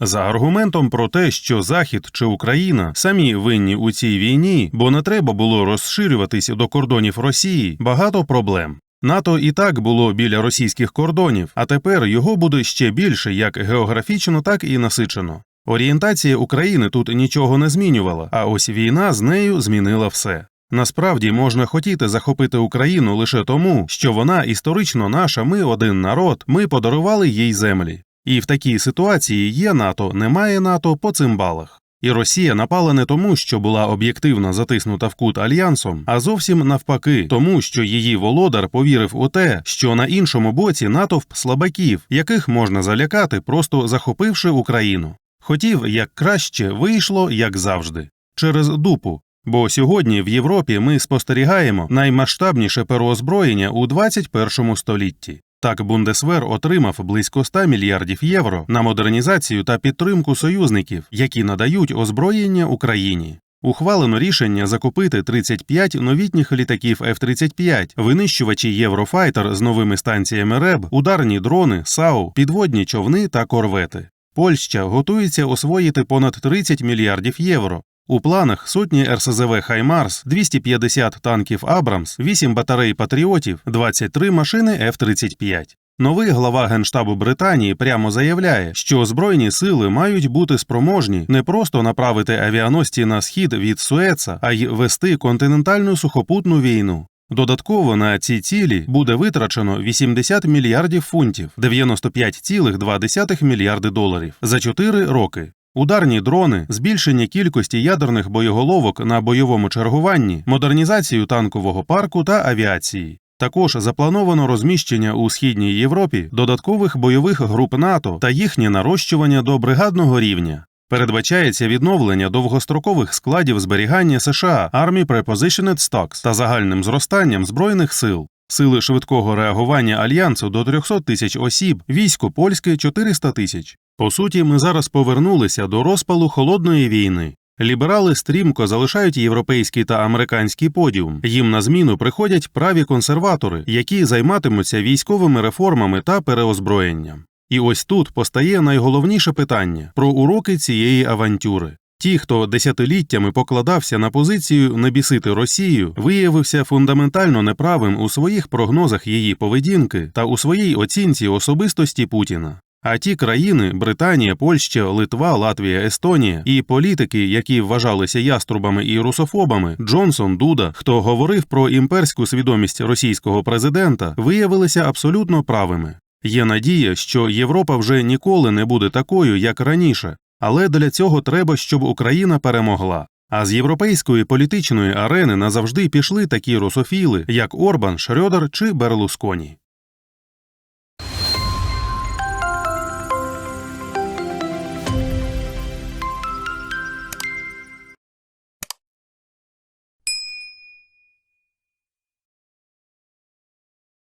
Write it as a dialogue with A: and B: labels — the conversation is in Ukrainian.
A: За аргументом про те, що Захід чи Україна самі винні у цій війні, бо не треба було розширюватись до кордонів Росії, багато проблем. НАТО і так було біля російських кордонів, а тепер його буде ще більше як географічно, так і насичено. Орієнтація України тут нічого не змінювала, а ось війна з нею змінила все. Насправді можна хотіти захопити Україну лише тому, що вона історично наша, ми один народ, ми подарували їй землі. І в такій ситуації є НАТО, немає НАТО по цимбалах. І Росія напала не тому, що була об'єктивно затиснута в кут альянсом, а зовсім навпаки, тому що її володар повірив у те, що на іншому боці натовп слабаків, яких можна залякати, просто захопивши Україну. Хотів як краще, вийшло як завжди, через дупу. Бо сьогодні в Європі ми спостерігаємо наймасштабніше переозброєння у 21 столітті. Так Бундесвер отримав близько 100 мільярдів євро на модернізацію та підтримку союзників, які надають озброєння Україні. Ухвалено рішення закупити 35 новітніх літаків F-35, винищувачі Єврофайтер з новими станціями РЕБ, ударні дрони, САУ, підводні човни та корвети. Польща готується освоїти понад 30 мільярдів євро. У планах сотні РСЗВ Хаймарс, 250 танків Абрамс, 8 батарей патріотів, 23 машини F-35. Новий глава Генштабу Британії прямо заявляє, що збройні сили мають бути спроможні не просто направити авіаносці на схід від Суеца, а й вести континентальну сухопутну війну. Додатково на ці цілі буде витрачено 80 мільярдів фунтів, 95,2 мільярди доларів за 4 роки. Ударні дрони, збільшення кількості ядерних боєголовок на бойовому чергуванні, модернізацію танкового парку та авіації. Також заплановано розміщення у східній Європі додаткових бойових груп НАТО та їхнє нарощування до бригадного рівня. Передбачається відновлення довгострокових складів зберігання США Army Prepositioned Stocks та загальним зростанням збройних сил. Сили швидкого реагування альянсу до 300 тисяч осіб, військо польське 400 тисяч. По суті, ми зараз повернулися до розпалу холодної війни. Ліберали стрімко залишають європейський та американський подіум. Їм на зміну приходять праві консерватори, які займатимуться військовими реформами та переозброєнням. І ось тут постає найголовніше питання про уроки цієї авантюри. Ті, хто десятиліттями покладався на позицію не бісити Росію, виявився фундаментально неправим у своїх прогнозах її поведінки та у своїй оцінці особистості Путіна. А ті країни Британія, Польща, Литва, Латвія, Естонія і політики, які вважалися яструбами і русофобами, Джонсон, Дуда, хто говорив про імперську свідомість російського президента, виявилися абсолютно правими. Є надія, що Європа вже ніколи не буде такою, як раніше, але для цього треба, щоб Україна перемогла. А з європейської політичної арени назавжди пішли такі русофіли, як Орбан, Шрьодер чи Берлусконі.